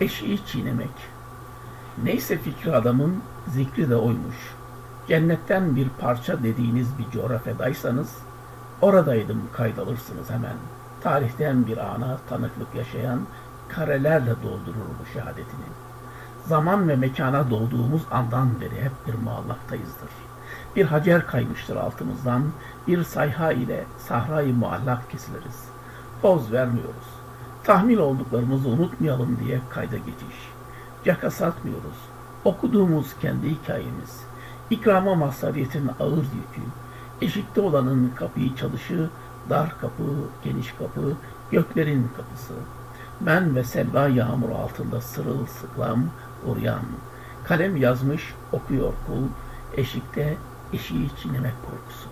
eşiği çiğnemek. Neyse fikri adamın zikri de oymuş. Cennetten bir parça dediğiniz bir coğrafyadaysanız oradaydım kaydalırsınız hemen. Tarihten bir ana tanıklık yaşayan karelerle doldurur bu şehadetini. Zaman ve mekana doğduğumuz andan beri hep bir muallaktayızdır. Bir hacer kaymıştır altımızdan, bir sayha ile sahrayı muallak kesiliriz. Poz vermiyoruz. Tahmin olduklarımızı unutmayalım diye kayda geçiş. Caka satmıyoruz. Okuduğumuz kendi hikayemiz. İkrama mazhariyetin ağır yükü. Eşikte olanın kapıyı çalışı, dar kapı, geniş kapı, göklerin kapısı. Ben ve Selva yağmur altında sırılsıklam uyan. Kalem yazmış, okuyor kul. Eşikte eşiği çiğnemek korkusu.